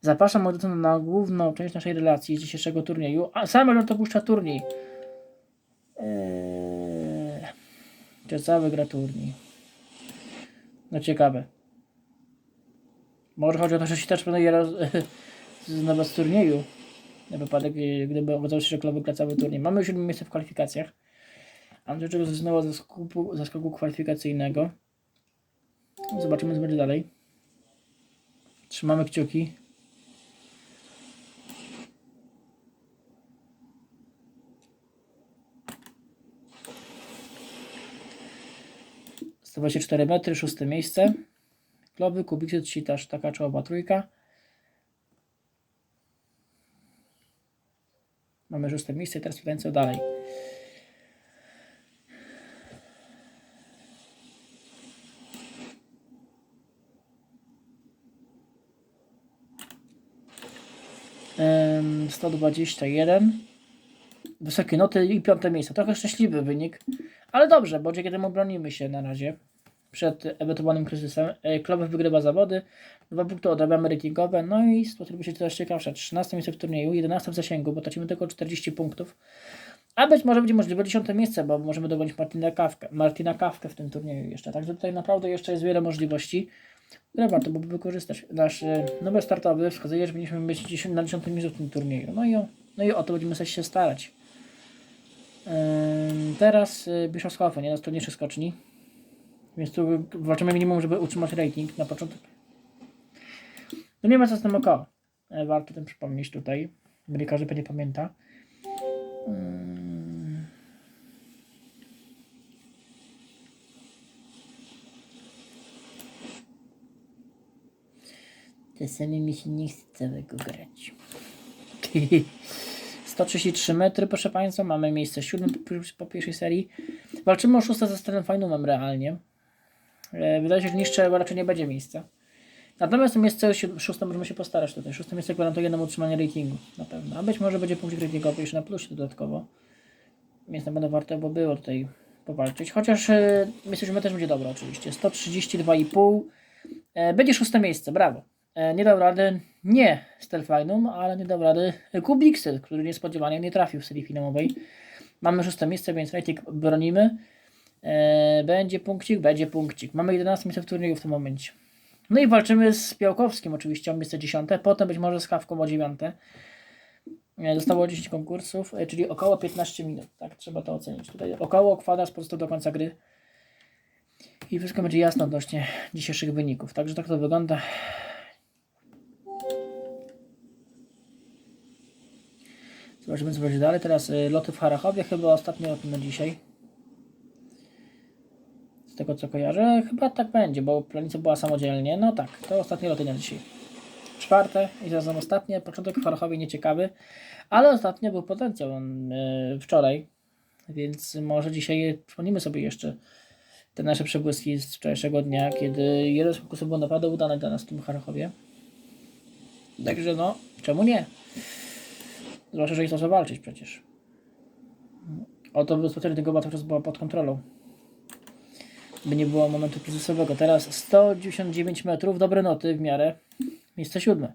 Zapraszam młodzież na główną część naszej relacji z dzisiejszego turnieju. A sam to puszcza turniej. Eee, czy cały gra turniej? No ciekawe. Może chodzi o to, że się też planuje znowu z turnieju. Na wypadek, e, gdyby okazało się, że kluby gra cały turniej. Mamy już siódme miejsce w kwalifikacjach. Andrzej zrezygnował ze skupu, ze skoku kwalifikacyjnego. Zobaczymy, co będzie dalej. Trzymamy kciuki. Stawa się 4 metry, szóste miejsce. Kloby, kubiksy, też taka czołowa trójka. Mamy szóste miejsce teraz pytanie co dalej. Ym, 121. Wysokie noty i piąte miejsce. Trochę szczęśliwy wynik, ale dobrze, bo dzięki temu bronimy się na razie przed ewentualnym kryzysem. E, Klub wygrywa zawody, dwa punkty odrabiamy ratingowe, no i sytuacja się coraz ciekawsza. 13 miejsce w turnieju, 11 w zasięgu, bo tracimy tylko 40 punktów. A być może będzie możliwe 10 miejsce, bo możemy dogonić Martina Kawkę, Martina Kawkę w tym turnieju jeszcze. Także tutaj naprawdę jeszcze jest wiele możliwości, które warto byłoby wykorzystać. Nasz e, numer startowy wskazuje, że powinniśmy 10 na 10 miejscu w tym turnieju. No i o, no i o to będziemy się starać. Teraz y, Bischofshofen, jeden z trudniejszych skoczni. Więc tu walczymy minimum, żeby utrzymać rating na początek. No nie ma co z tym około. E, Warto tym przypomnieć tutaj. Jeżeli każdy pewnie pamięta. Czasami mi się nie chce całego grać. 133 metry, proszę Państwa. Mamy miejsce siódme po, po pierwszej serii. Walczymy o szóste ze Stenem Fajnumem realnie. E, Wydaje się, że niższe raczej nie będzie miejsca. Natomiast miejsce szóste możemy się postarać tutaj. Szóste miejsce gwarantuje nam utrzymanie ratingu na pewno. A być może będzie punkt ratingowy jeszcze na plusie dodatkowo. Więc na pewno warto by było tutaj powalczyć. Chociaż e, miejsce siódme też będzie dobre oczywiście. 132,5. E, Będzie szóste miejsce, brawo. E, Nie dał rady nie Stelfinum, ale nie dał rady Kubixel, który niespodziewanie nie trafił w serii finałowej. Mamy szóste miejsce, więc rating bronimy. E, będzie punkcik, będzie punkcik. Mamy 11 miejsce w turnieju w tym momencie. No i walczymy z Białkowskim oczywiście o miejsce 10, potem być może z Kawką o 9. E, Zostało 10 konkursów, czyli około 15 minut, tak trzeba to ocenić. Tutaj około kwadrans pozostał do końca gry. I wszystko będzie jasno odnośnie dzisiejszych wyników. Także tak to wygląda. Zobaczymy co będzie dalej. Teraz y, loty w Harachowie, chyba ostatni lot na dzisiaj. Z tego co kojarzę, chyba tak będzie, bo planica była samodzielnie. No tak, to ostatnie loty na dzisiaj. Czwarte i zarazem ostatnie. Początek w Harachowie nieciekawy, ale ostatnio był potencjał on, y, wczoraj, więc może dzisiaj przypomnimy sobie jeszcze te nasze przebłyski z wczorajszego dnia, kiedy jeden z konkursów był naprawdę udany dla nas w tym Harachowie. Także no, czemu nie? Zwłaszcza, że jest o co walczyć przecież. Oto bezpośrednio tego cały czas była pod kontrolą. By nie było momentu kryzysowego. Teraz 199 metrów, dobre noty w miarę. Miejsce siódme.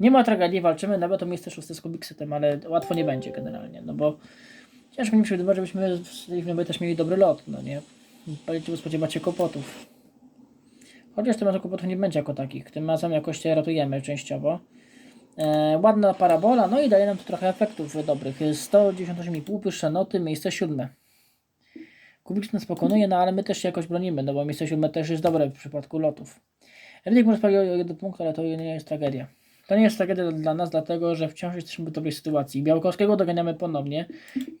Nie ma tragedii, walczymy nawet o miejsce szóste z Kubiksetem, ale łatwo nie będzie generalnie, no bo ciężko mi przewidywać, żebyśmy w też mieli dobry lot, no nie? Będziecie spodziewać się kłopotów. Chociaż tym razem kłopotów nie będzie jako takich. Tym razem jakoś się ratujemy częściowo. E, ładna parabola, no i daje nam to trochę efektów dobrych. 198,5 wyższe noty, miejsce siódme. Kubik nas pokonuje, no ale my też się jakoś bronimy, no bo miejsce siódme też jest dobre w przypadku lotów. Wynik może spalić o jeden punkt, ale to nie jest tragedia. To nie jest tragedia dla nas, dlatego że wciąż jesteśmy w dobrej sytuacji. Białkowskiego doganiamy ponownie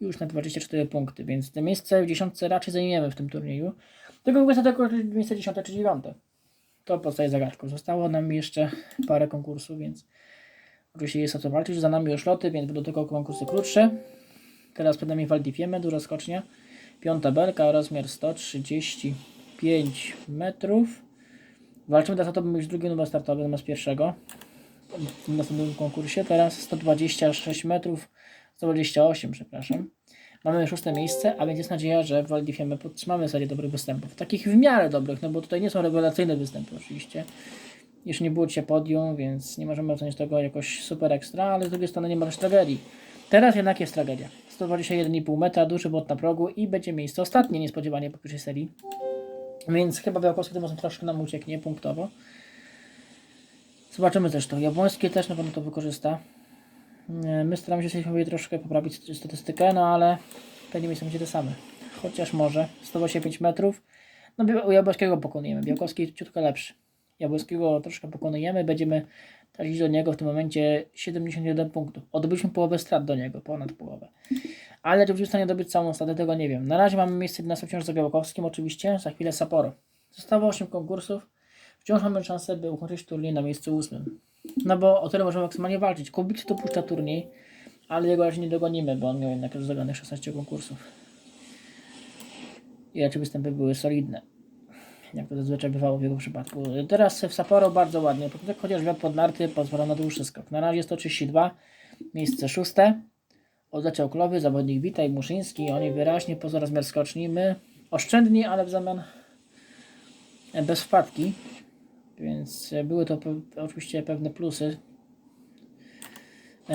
już na 24 punkty, więc te miejsce w dziesiątce raczej zajmiemy w tym turnieju. Tego miejsca tylko miejsce 10 czy 9. To pozostaje zagadką. Zostało nam jeszcze parę konkursów, więc oczywiście jest o co walczyć. Za nami już loty, więc będą tylko konkursy krótsze. Teraz przed nami Waldifiemy, duża skocznia. Piąta belka, rozmiar 135 metrów. Walczymy teraz o to, by mieć drugi numer startowy zamiast pierwszego w następnym konkursie. Teraz 126 metrów, 128, przepraszam. Mamy szóste miejsce, a więc jest nadzieja, że w Waldifiemy podtrzymamy serię dobrych występów. Takich w miarę dobrych, no bo tutaj nie są rewelacyjne występy oczywiście. Jeszcze nie było dzisiaj podium, więc nie możemy ocenić tego jakoś super ekstra, ale z drugiej strony nie ma też tragedii. Teraz jednak jest tragedia. 121,5 metra, duży bot na progu i będzie miejsce ostatnie niespodziewanie po pierwszej serii. Więc chyba Białkowski tym razem troszkę nam ucieknie punktowo. Zobaczymy to. Jabłoński też na pewno to wykorzysta. E, My staramy się sobie troszkę poprawić statystykę, no ale pewnie miejsce będzie te same. Chociaż może. 125 metrów. No u Jabłońskiego pokonujemy. Białkowski ciutko lepszy. Jabłońskiego troszkę pokonujemy. Będziemy iść do niego w tym momencie 71 punktów. Odbyliśmy połowę strat do niego, ponad połowę. Ale czy będziemy w stanie dobyć całą stratę, tego nie wiem. Na razie mamy miejsce 11 wciąż za Białkowskim oczywiście, za chwilę Sapporo. Zostało 8 konkursów. Wciąż mamy szansę, by ukończyć turniej na miejscu ósmym. No bo o tyle możemy maksymalnie walczyć. Kubik dopuszcza turniej, ale jego raczej nie dogonimy, bo on miał jednak już zagranych 16 konkursów. I raczej występy były solidne. Jak to zazwyczaj bywało w jego przypadku. Teraz w Sapporo bardzo ładnie. Chociaż wiatr pod narty pozwala na dłuższy skok. Na razie 132, miejsce szóste. Odleciał Klowy, zawodnik Wita i Muszyński. Oni wyraźnie poza rozmiar skoczni. My oszczędni, ale w zamian bez wpadki. Więc były to oczywiście pewne plusy.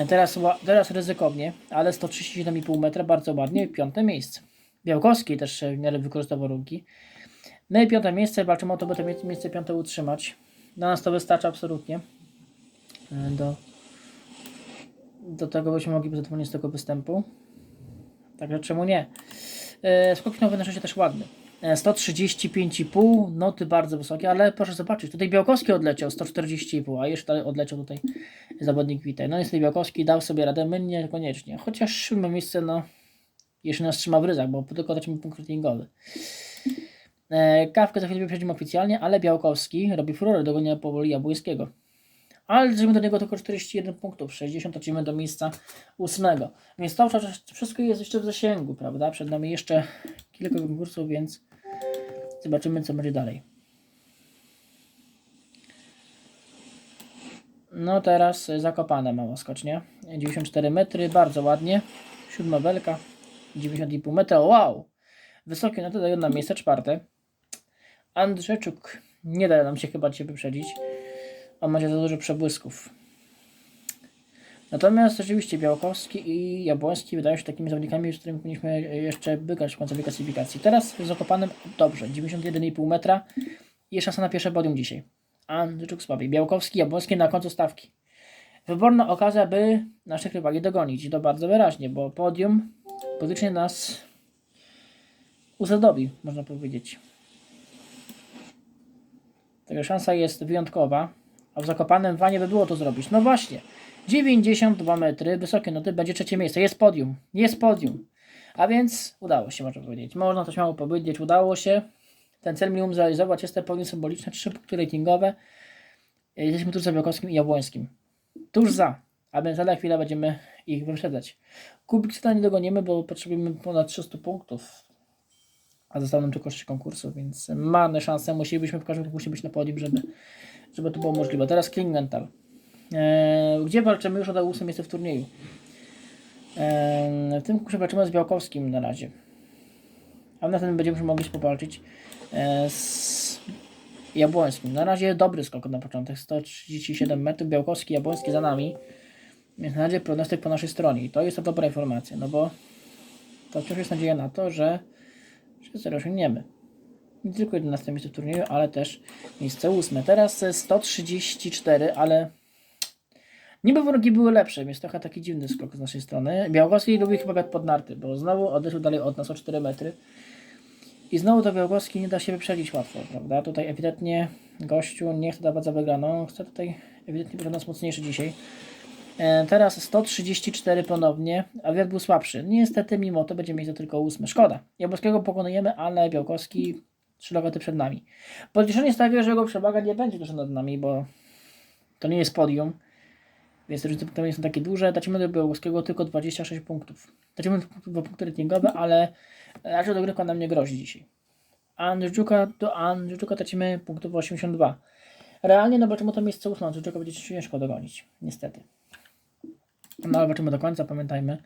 Teraz, teraz ryzykownie, ale 137,5 metra, bardzo ładnie. Piąte miejsce. Białkowski też w miarę wykorzystał warunki. No i piąte miejsce, walczymy o to, by to mie- miejsce piąte utrzymać. Dla nas to wystarcza absolutnie. e, Do, do tego byśmy mogli być zadowoleni z tego występu. Także czemu nie? E, skok finałowy na szczęście też ładny. E, 135,5, noty bardzo wysokie, ale proszę zobaczyć, tutaj Białkowski odleciał 140,5, a jeszcze odleciał tutaj zawodnik Witaj. No niestety Białkowski dał sobie radę, my niekoniecznie. Chociaż siódme miejsce, no jeszcze nas trzyma w ryzach, bo tylko tracimy punkt ratingowy. E, Kawkę za chwilę wyprzedzimy oficjalnie, ale Białkowski robi furorę, dogania powoli Jabłońskiego. Ale lecimy do niego tylko 41 punktów, 60 tracimy do miejsca ósmego. Więc to przecież wszystko jest jeszcze w zasięgu, prawda? Przed nami jeszcze kilka konkursów, więc zobaczymy co będzie dalej. No teraz zakopane mała skocznia. 94 metry, bardzo ładnie. Siódma belka, 90,5 metra, wow! Wysokie, to dają nam miejsce czwarte. Andrzejczuk nie da nam się chyba Cię wyprzedzić. On ma za dużo przebłysków. Natomiast rzeczywiście Białkowski i Jabłoński wydają się takimi zawodnikami, z którymi powinniśmy jeszcze bykać w końcowej klasyfikacji. Teraz z Zakopanem dobrze, 91,5 metra i szansa na pierwsze podium dzisiaj. Andrzejczuk słabiej. Białkowski, Jabłoński na końcu stawki. Wyborna okazja, by naszych rywali dogonić. I to bardzo wyraźnie, bo podium politycznie nas uzadobi, można powiedzieć. Także szansa jest wyjątkowa, a w Zakopanem wanie by było to zrobić. No właśnie, 92 metry, wysokie noty, będzie trzecie miejsce. Jest podium, jest podium. A więc udało się, można powiedzieć. Można to śmiało powiedzieć, udało się. Ten cel minimum zrealizować, jest to podium symboliczne, trzy punkty ratingowe. Jesteśmy tuż za Białkowskim i Jabłońskim. Tuż za, a więc za chwilę będziemy ich wyprzedzać. Kubik nie dogonimy, bo potrzebujemy ponad 300 punktów. A zostało nam tylko 6 konkursów, więc mamy szansę. Musielibyśmy w każdym razie być na podium, żeby, żeby to było możliwe. Teraz Klingenthal. Eee, gdzie walczymy już o to ósme miejsce w turnieju. Eee, w tym konkursie walczymy z Białkowskim na razie. A na będziemy mogli powalczyć eee, z Jabłońskim. Na razie dobry skok na początek. 137 metrów. Białkowski, Jabłoński za nami. Więc na razie prognostyk po naszej stronie. I to jest to dobra informacja, no bo to wciąż jest nadzieja na to, że, coś osiągniemy. Nie tylko 11 miejsce w turnieju, ale też miejsce 8. Teraz 134, ale niby warunki były lepsze, więc trochę taki dziwny skok z naszej strony. Białkowski lubi chyba wiatr pod narty, bo znowu odeszł dalej od nas o 4 metry. I znowu to Białkowski nie da się wyprzedzić łatwo, prawda? Tutaj ewidentnie gościu nie chce dawać za wygraną, chce tutaj ewidentnie być od nas mocniejszy dzisiaj. E, Teraz 134 ponownie, a wiatr był słabszy. Niestety mimo to będzie miejsce tylko 8. Szkoda. Jabłońskiego pokonujemy, ale Białkowski 3 logety przed nami. Podliczenie stawia, że jego przewaga nie będzie dużo nad nami, bo to nie jest podium. Więc różnice punktowe nie są takie duże. Tracimy do Białkowskiego tylko 26 punktów. Tracimy dwa punkty ratingowe, ale raczej dogrywka nam nie grozi dzisiaj. Andrzejczuka do Andrzejczuka tracimy punktów 82. Realnie no zobaczymy to miejsce 8. Andrzejczuka będzie ciężko dogonić. Niestety. No ale zobaczymy do końca, pamiętajmy.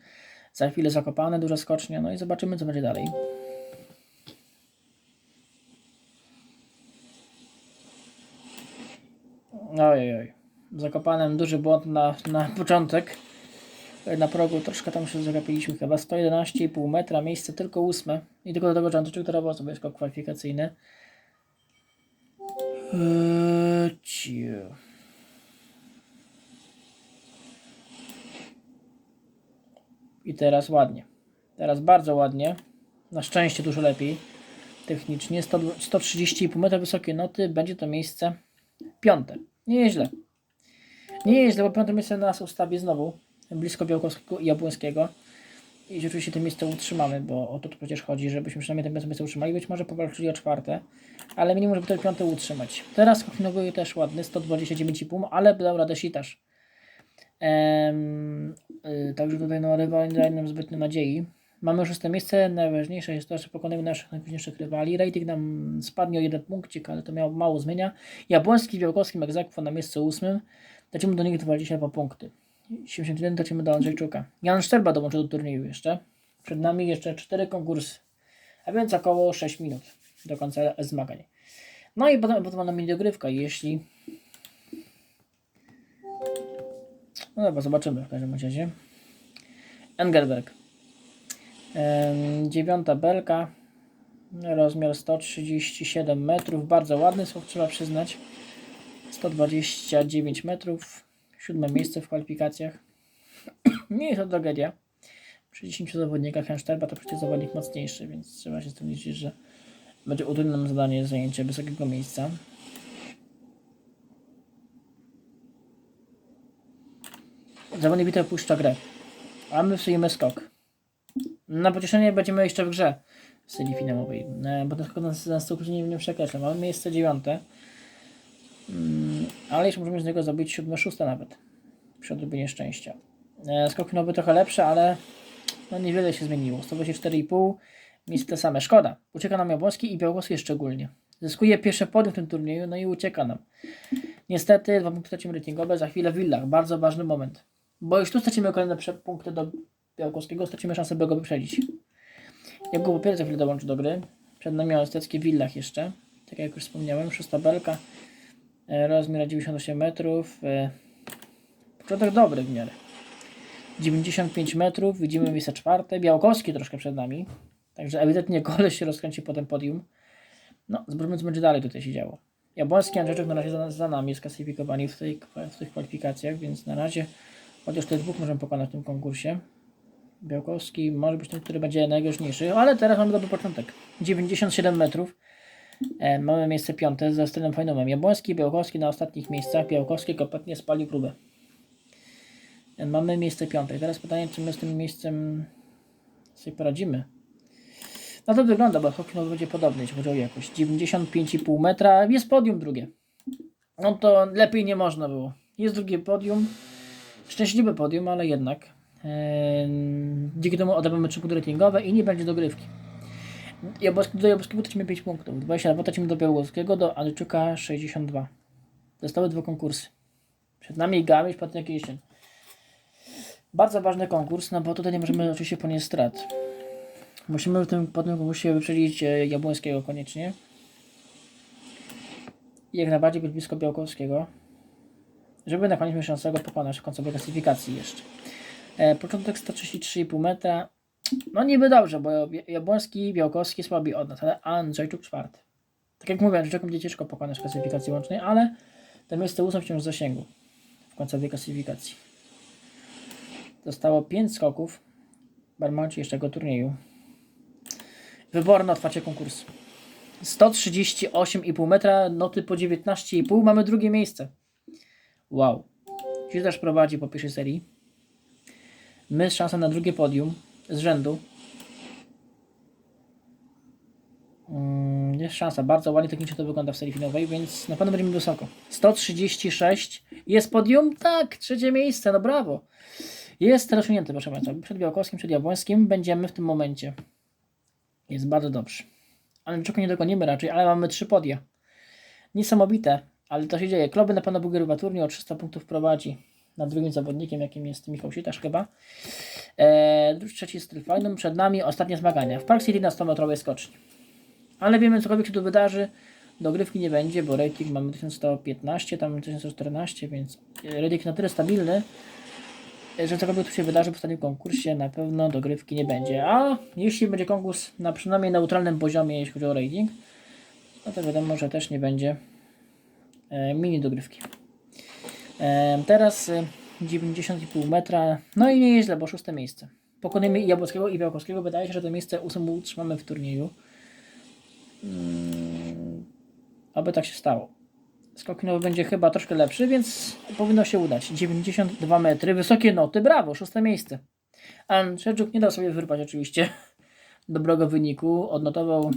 Za chwilę zakopane, duża skocznia, no i zobaczymy co będzie dalej. Oj, oj. Zakopanem duży błąd na, na początek. Na progu troszkę tam się zagapiliśmy chyba 111,5 metra, miejsce tylko ósme. I tylko do tego Czantyczek torował sobie skok kwalifikacyjny. Eee, I teraz ładnie. Teraz bardzo ładnie. Na szczęście dużo lepiej. Technicznie 100, 130,5 metra wysokie noty. Będzie to miejsce piąte. Nieźle. Nieźle, bo piąte miejsce nas ustawi znowu. Blisko Białkowskiego i Jabłońskiego. I rzeczywiście to miejsce utrzymamy, bo o to tu przecież chodzi, żebyśmy przynajmniej to miejsce utrzymali. Być może powalczyli o czwarte, ale minimum, żeby to piąte utrzymać. Teraz skok nowy też ładny, 129,5, ale dał radę sitarz. Y, także tutaj no, rywal nie daje nam zbytnio nadziei. Mamy szóste miejsce, najważniejsze jest to, że pokonujemy naszych najważniejszych rywali. Rating nam spadnie o jeden punkcik, ale to miało mało zmienia. Jabłoński, Wielkowski, Egzekwo na miejscu ósmym. Lecimy do nich 22 punkty. 71 lecimy do Andrzejczuka. Jan Szczerba dołączy do turnieju jeszcze. Przed nami jeszcze 4 konkursy, a więc około 6 minut do końca zmagań. No i potem, potem mamy dogrywka, jeśli... No dobra, zobaczymy w każdym razie. Engelberg. Dziewiąta belka. Rozmiar 137 metrów. Bardzo ładny skok, trzeba przyznać. 129 metrów. Siódme miejsce w kwalifikacjach. Nie jest to tragedia. Przy 10 zawodnikach Jan Szterba to przecież zawodnik mocniejszy, więc trzeba się z tym liczyć, że będzie utrudnione zadanie zajęcie wysokiego miejsca. Zawodnik bitew puszcza grę. A my psujemy skok. Na pocieszenie będziemy jeszcze w grze w serii finałowej, e, bo ten skok nas, nas nie, nie przekreśla. Mamy miejsce dziewiąte, Mm, ale jeszcze możemy z niego zrobić siódme, szóste nawet, przy odrobinie szczęścia. E, Skok finałowy trochę lepszy, ale no niewiele się zmieniło. 124,5, miejsce te same. Szkoda. Ucieka nam Jabłoński i Białkowski szczególnie. Zyskuje pierwsze podium w tym turnieju, no i ucieka nam. Niestety, dwa punkty tracimy ratingowe, za chwilę w Villach. Bardzo ważny moment. Bo już tu stracimy kolejne punkty do Białkowskiego, stracimy szansę, by go wyprzedzić. Jak go za chwilę dołączy do gry. Przed nami Osteckie w Villach jeszcze. Tak jak już wspomniałem, szósta belka. E, Rozmiar 98 metrów. e, Początek dobry w miarę. 95 metrów, widzimy miejsce czwarte. Białkowski troszkę przed nami. Także ewidentnie koleś się rozkręci po tym podium. No, zobaczymy co będzie dalej tutaj się działo. Jabłoński Andrzejczuk na razie za, za nami jest klasyfikowani w, w tych kwalifikacjach, więc na razie chociaż tych dwóch możemy pokonać w tym konkursie. Białkowski może być ten, który będzie najgroźniejszy, ale teraz mamy dobry początek. 97 metrów. E, mamy miejsce piąte ze stylem fajnomem. Jabłoński, Białkowski na ostatnich miejscach. Białkowski kompletnie spalił próbę. E, mamy miejsce piąte. I teraz pytanie, czy my z tym miejscem sobie poradzimy? No to wygląda, bo Hawkinow będzie podobny, jeśli chodzi o jakość. 95,5 metra, jest podium drugie. No to lepiej nie można było. Jest drugie podium. Szczęśliwe podium, ale jednak. Dzięki temu odebramy 3 punkty ratingowe i nie będzie dogrywki. Jabłoński, do Jabłońskiego tracimy 5 punktów. 22 tracimy do Białowskiego, do Andrzejczuka 62. Zostały dwa konkursy. Przed nami Patryk Jesień. Bardzo ważny konkurs, no bo tutaj nie możemy oczywiście ponieść strat. Musimy w tym, po tym konkursie wyprzedzić e, Jabłońskiego koniecznie. Jak najbardziej być blisko Białkowskiego. Żeby na koniec go pokonać w końcowej klasyfikacji jeszcze. E, początek 133,5 metra. No niby dobrze, bo Jabłoński, Białkowski słabi od nas, ale Andrzejczuk czwarty. Tak jak mówię, Andrzejczukom będzie ciężko pokonać w klasyfikacji łącznej, ale to miejsce ósme wciąż w zasięgu w końcowej klasyfikacji. Zostało 5 skoków. Barmanci jeszcze tego turnieju. Wyborne otwarcie konkursu. 138,5 metra, noty po 19,5. Mamy drugie miejsce. Wow. Też prowadzi po pierwszej serii. My szansę na drugie podium z rzędu. Mm, Jest szansa. Bardzo ładnie technicznie to wygląda w serii finałowej, więc na pewno będziemy wysoko. 136. Jest podium? Tak, trzecie miejsce, no brawo. Jest rozsunięty, proszę Państwa. Przed Białkowskim, przed Jabłońskim będziemy w tym momencie. Jest bardzo dobrze. Ale czego nie dogonimy raczej, ale mamy trzy podia. Niesamowite, ale to się dzieje. Kloby na pewno wygrywa turniej, o 300 punktów prowadzi nad drugim zawodnikiem, jakim jest Michał Sitarz chyba. Eee, trzeci styl fajnym. Przed nami ostatnie zmagania. W Park City na 100 metrowej skoczni. Ale wiemy, cokolwiek się tu wydarzy, Dogrywki nie będzie, bo rating mamy 1115, tam 1114, więc rating na tyle stabilny, że cokolwiek tu się wydarzy w ostatnim konkursie, na pewno dogrywki nie będzie. A jeśli będzie konkurs na przynajmniej neutralnym poziomie, jeśli chodzi o rating, no to wiadomo, że też nie będzie mini dogrywki. E, teraz e, 90,5 metra, no i nie jest źle, bo szóste miejsce. Pokonujemy i Jabłockiego i Białkowskiego. Wydaje się, że to miejsce ósme utrzymamy w turnieju. Mm, aby tak się stało. Skok nowy będzie chyba troszkę lepszy, więc powinno się udać. 92 metry, wysokie noty, brawo, szóste miejsce. Andrzejczuk nie dał sobie wyrwać oczywiście dobrego wyniku. Odnotował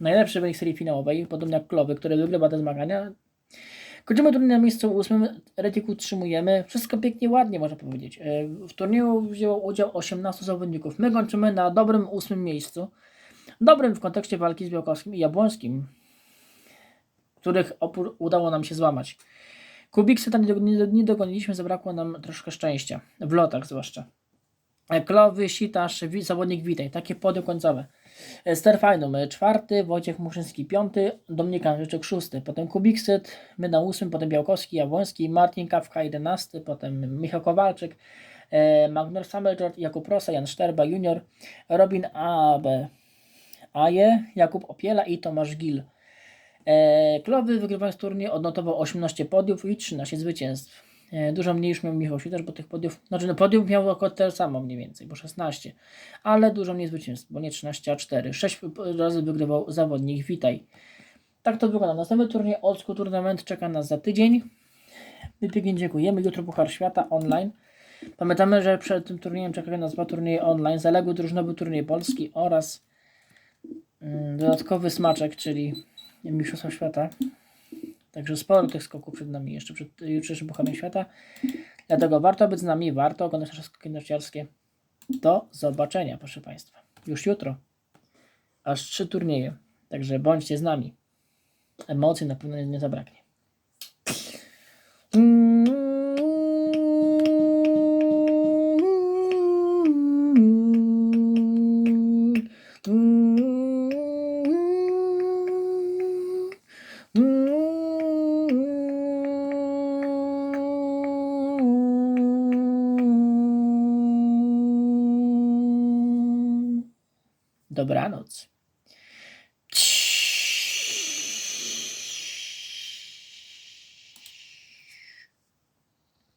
najlepszy wynik serii finałowej, podobnie jak Klowy, który wygrywa te zmagania. Kończymy turniej na miejscu ósmym, Retik utrzymujemy. Wszystko pięknie, ładnie można powiedzieć. E, W turnieju wzięło udział 18 zawodników. My kończymy na dobrym ósmym miejscu. Dobrym w kontekście walki z Białkowskim i Jabłońskim, których opór udało nam się złamać. Kubikseta nie, do- nie, nie dogoniliśmy, zabrakło nam troszkę szczęścia. W lotach zwłaszcza. E, Klowy, Sitasz, zawodnik Witaj. Takie podium końcowe. E, Sterfajnum e, czwarty, Wojciech Muszyński piąty, Dominik Andrzejczyk szósty, potem Kubiksyt, my na ósmym, potem Białkowski, Jabłoński, Martin Kawka jedenasty, potem Michał Kowalczyk, Magnus Sameljord, Jakub Rosa, Jan Szterba junior, Robin Abe, Aje, Jakub Opiela i Tomasz Gil. Klowy wygrywając turniej odnotował 18 podiów i 13 zwycięstw. E, Dużo mniej już miał Michał Świtarz, bo tych podiów, znaczy no podiów miał około tyle samo mniej więcej, bo 16, ale dużo mniej zwycięstw, bo nie 13, a 4. 6 razy wygrywał zawodnik Witaj. Tak to wygląda. Następny turniej Old School Tournament czeka nas za tydzień. My pięknie dziękujemy. Jutro Puchar Świata online. Pamiętamy, że przed tym turniejem czekają nas dwa turnieje online. Zaległy drużynowy turniej Polski oraz mm, dodatkowy smaczek, czyli Mistrzostwa Świata. Także sporo tych skoków przed nami jeszcze przed jutrzejszym Pucharem Świata. Dlatego warto być z nami, warto oglądać nasze skoki narciarskie. Do zobaczenia, proszę Państwa. Już jutro. Aż trzy turnieje. Także bądźcie z nami. Emocji na pewno nie, nie zabraknie. вернуться.